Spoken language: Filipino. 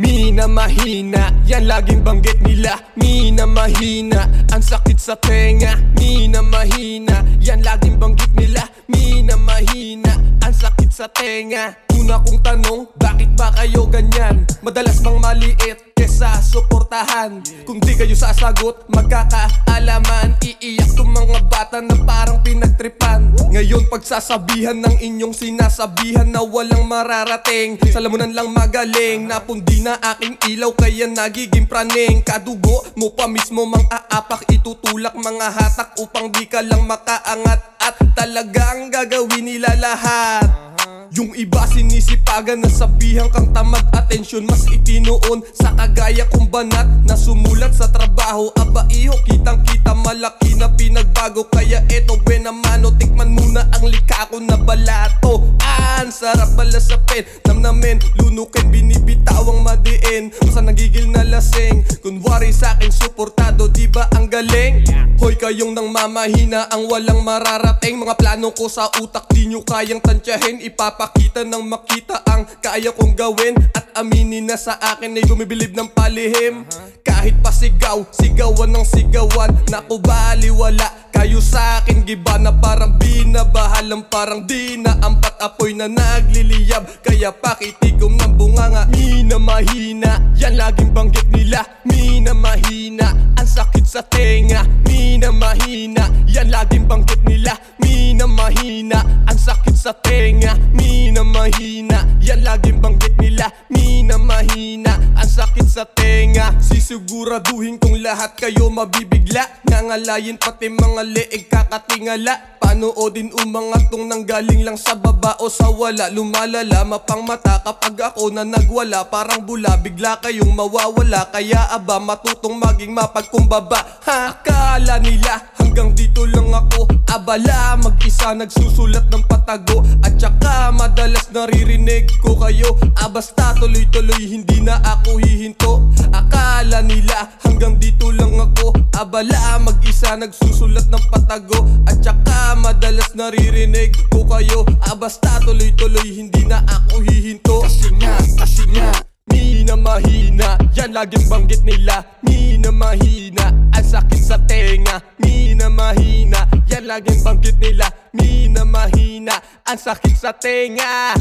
Mina mahina, yan laging banggit nila. Mina mahina, ang sakit sa tenga. Mina mahina, yan laging banggit nila. Mina mahina, ang sakit sa tenga. Una kong tanong, bakit ba kayo ganyan? Madalas bang maliit kesa suportahan. Kung di kayo sasagot, magkakaalaman. Iiyak tong mga bata na parang pinagtripan. Ngayon pagsasabihan ng inyong sinasabihan na walang mararating. Sa lamunan lang magaling, napundi na aking ilaw kaya nagiging praning. Kadugo mo pa mismo mang aapak itutulak mga hatak Upang di ka lang makaangat. At talagang gagawin nila lahat yung iba sinisipagan na sabihan kang tamad atensyon Mas itinoon sa kagaya kong banat Na sumulat sa trabaho Aba iho kitang kita malaki na pinagbago Kaya eto benamano tikman muna ang likha ko na balato. Ang sarap balasapin Namnamin, lunukin, binibitawang madiin. Masa nagigil na lasing Kunwari sa suportado, di ba ang galing? Hoy kayong nang mamahina ang walang mararating. Mga plano ko sa utak di nyo kayang tansyahin Ipapakita ng makita ang kaya kong gawin At aminin na sa akin ay bumibilib ng palihim. Kahit pa sigaw, sigawan ng sigawan. Naku baliwala kayo sa akin giba na parang binabahalang Parang di na ampat. Apoy na nagliliyab Kaya pakitikom ng bunganga Mina mahina, yan laging banggit nila. Mina mahina, ang sakit sa tenga. Mina mahina, yan laging banggit nila. Mina mahina, ang sakit sa tenga. Mina mahina, yan laging banggit nila Mina mahina, ang sa tenga. Sisiguraduhin kong lahat kayo mabibigla. Nangalayin pati mga leeg kakatingala. Panoodin umangatong nanggaling lang sa baba o sa wala. Lumalala mapang mata kapag ako na nagwala. Parang bula bigla kayong mawawala. Kaya aba matutong maging mapagkumbaba. Ha? Akala nila hanggang dito lang ako. Abala mag-isa nagsusulat ng patago. At saka madalas naririnig ko kayo. Ah basta tuloy-tuloy hindi na ako hihinto Akala nila hanggang dito lang ako. Abala mag-isa nagsusulat ng patago. At saka madalas naririnig ko kayo. Ah basta tuloy-tuloy hindi na ako hihinto. Kasi nga, kasi nga Mina mahina, yan laging banggit nila Mina mahina, ang sakit sa tenga Mina mahina, yan laging banggit nila Mina mahina, ang sakit sa tenga